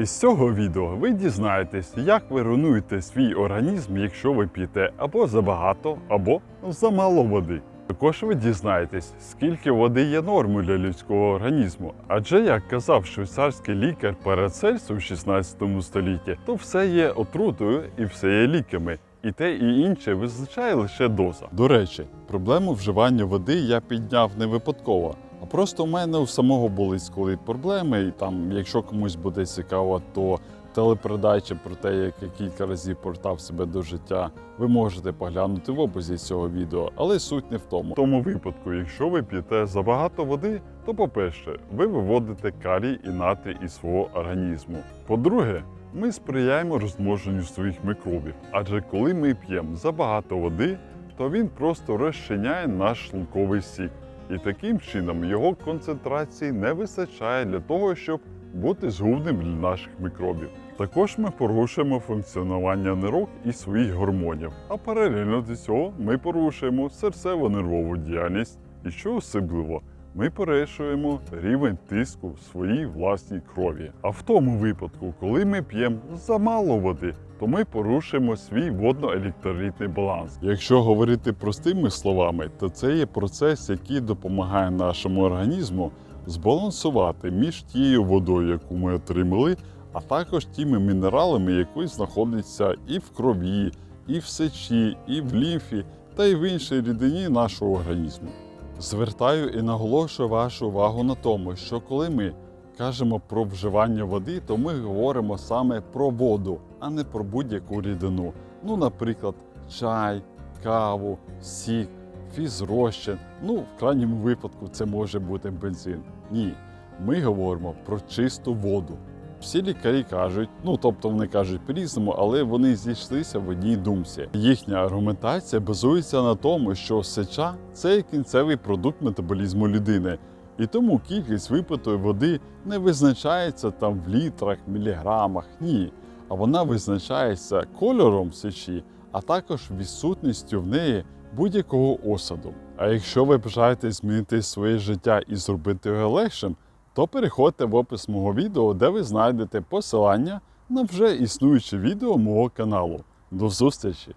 Із цього відео ви дізнаєтесь, як ви руйнуєте свій організм, якщо ви п'єте або забагато, або замало води. Також ви дізнаєтесь, скільки води є нормою для людського організму. Адже, як казав швейцарський лікар Парацельс у 16 столітті, то все є отрутою і все є ліками. І те, і інше визначає лише доза. До речі, проблему вживання води я підняв не випадково. А просто у мене у самого були коли проблеми, і там, якщо комусь буде цікаво, то телепередача про те, як я кілька разів повертав себе до життя, ви можете поглянути в описі цього відео, але суть не в тому. В тому випадку, якщо ви п'єте забагато води, то по-перше, ви виводите калій і натрій із свого організму. По-друге, ми сприяємо розмноженню своїх мікробів, адже коли ми п'ємо забагато води, то він просто розчиняє наш шлунковий сік. І таким чином його концентрації не вистачає для того, щоб бути згубним для наших мікробів. Також ми порушуємо функціонування нирок і своїх гормонів. А паралельно до цього ми порушуємо серцево-нервову діяльність. І що особливо, ми порушуємо рівень тиску в своїй власній крові. А в тому випадку, коли ми п'ємо замало води, то ми порушуємо свій водно-електролітний баланс. Якщо говорити простими словами, то це є процес, який допомагає нашому організму збалансувати між тією водою, яку ми отримали, а також тими мінералами, які знаходяться і в крові, і в сечі, і в лімфі, та й в іншій рідині нашого організму. Звертаю і наголошую вашу увагу на тому, що коли ми кажемо про вживання води, то ми говоримо саме про воду, а не про будь-яку рідину. Ну, наприклад, чай, каву, сік, фізрозчин. Ну, в крайньому випадку це може бути бензин. Ні, ми говоримо про чисту воду. Всі лікарі кажуть, ну тобто вони кажуть по-різному, але вони зійшлися в одній думці. Їхня аргументація базується на тому, що сеча це кінцевий продукт метаболізму людини. І тому кількість випитої води не визначається там в літрах, міліграмах, ні. А вона визначається кольором сечі, а також відсутністю в неї будь-якого осаду. А якщо ви бажаєте змінити своє життя і зробити його легшим, то переходьте в опис мого відео, де ви знайдете посилання на вже існуюче відео мого каналу. До зустрічі!